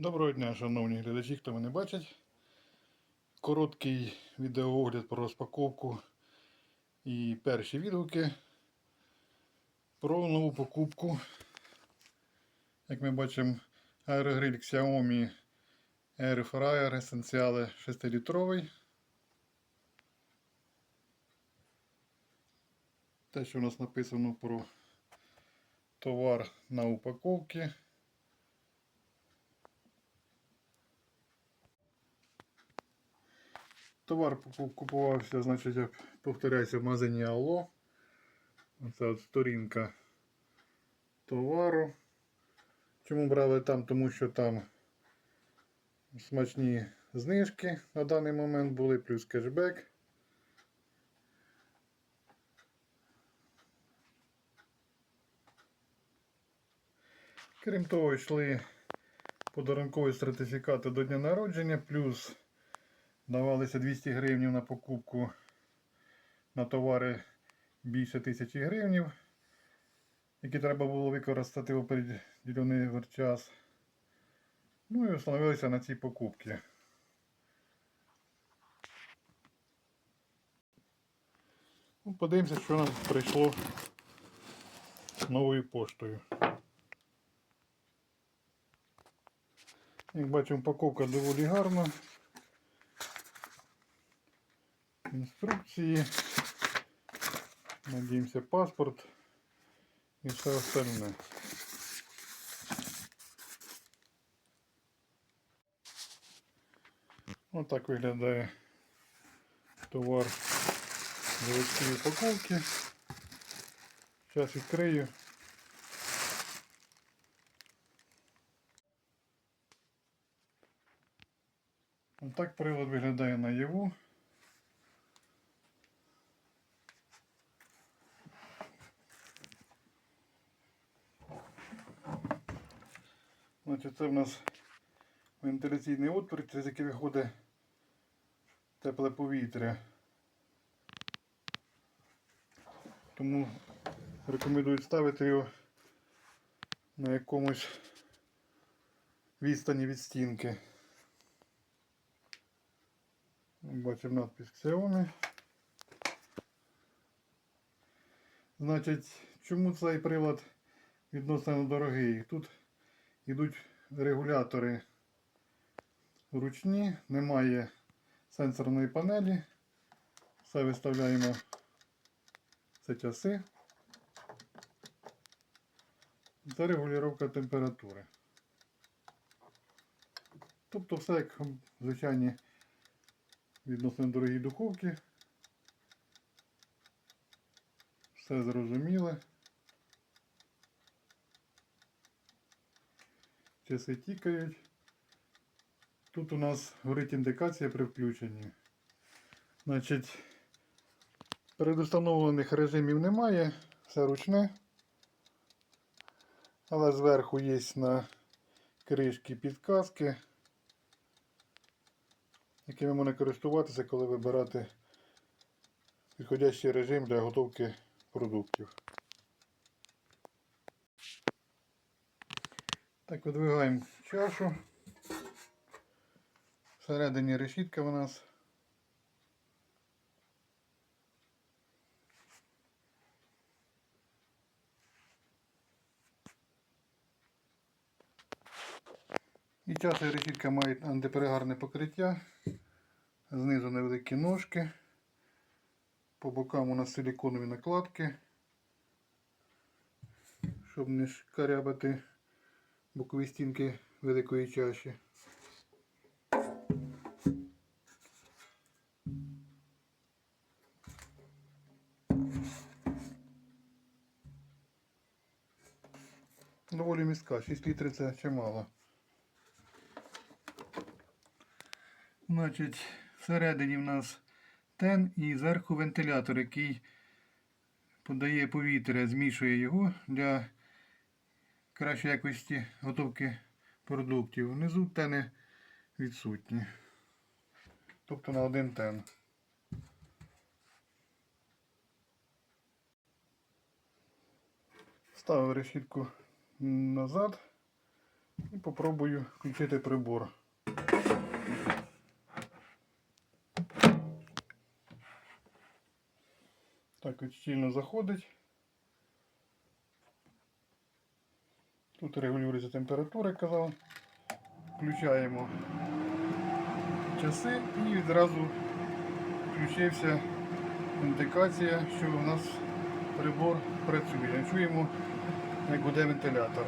Доброго дня, шановні глядачі, хто мене бачить. Короткий відеоогляд про розпаковку і перші відгуки про нову покупку. Як ми бачимо, аерогриль Xiaomi Air Fryer Essentiale 6-літровий. Те, що у нас написано про товар на упаковці. Товар купувався, значить, я повторяюся, в магазині Алло. Оце от сторінка товару. Чому брали там? Тому що там смачні знижки на даний момент були, плюс кешбек. Крім того, йшли подарункові сертифікати до дня народження, плюс давалися 200 гривень на покупку на товари більше тисячі гривень, які треба було використати в определений час. Ну і встановилися на ці покупки. Ну, подивимося, що нам прийшло новою поштою. Як бачимо, упаковка доволі гарна. Інструкції. Надіємося паспорт і все остальне. Ось так виглядає товар в заводській упаковці. Зараз відкрию. Ось так прилад виглядає наяву. Значить, це в нас вентиляційний отвір, через який виходить тепле повітря. Тому рекомендую ставити його на якомусь відстані від стінки. Бачимо надпис Xiaomi. Значить, чому цей прилад відносно дорогий? Тут йдуть регулятори ручні, немає сенсорної панелі. Все виставляємо це часи. Це регулювання температури. Тобто все як звичайні відносно дорогі духовки. Все зрозуміле. Часи тікають. Тут у нас горить індикація при включенні. Значить, передустановлених режимів немає, все ручне. Але зверху є на кришки підказки, якими можна користуватися, коли вибирати підходящий режим для готовки продуктів. Так, видвигаємо чашу. Всередині решітка у нас. І і решітка мають антиперегарне покриття. Знизу невеликі ножки. По бокам у нас силіконові накладки, щоб не шкарябати бокові стінки великої чаші. Доволі міська, 6 літрів це чимало. Значить, всередині в нас тен і зверху вентилятор, який подає повітря, змішує його для кращої якості готовки продуктів. Внизу тени відсутні. Тобто на один тен. Ставив решітку назад. І попробую включити прибор. Так, от щільно заходить. Тут регулюється температура, як казав. Включаємо часи і відразу включився індикація, що у нас прибор працює. Чуємо, як буде вентилятор.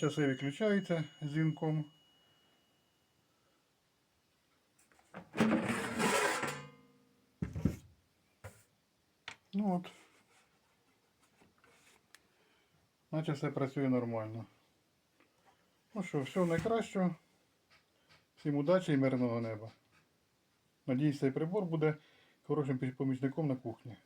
Часи відключаються з дзвінком. Ну от. Наче все працює нормально. Ну що, всього найкращого. Всім удачі і мирного неба. Надіюсь, цей прибор буде хорошим помічником на кухні.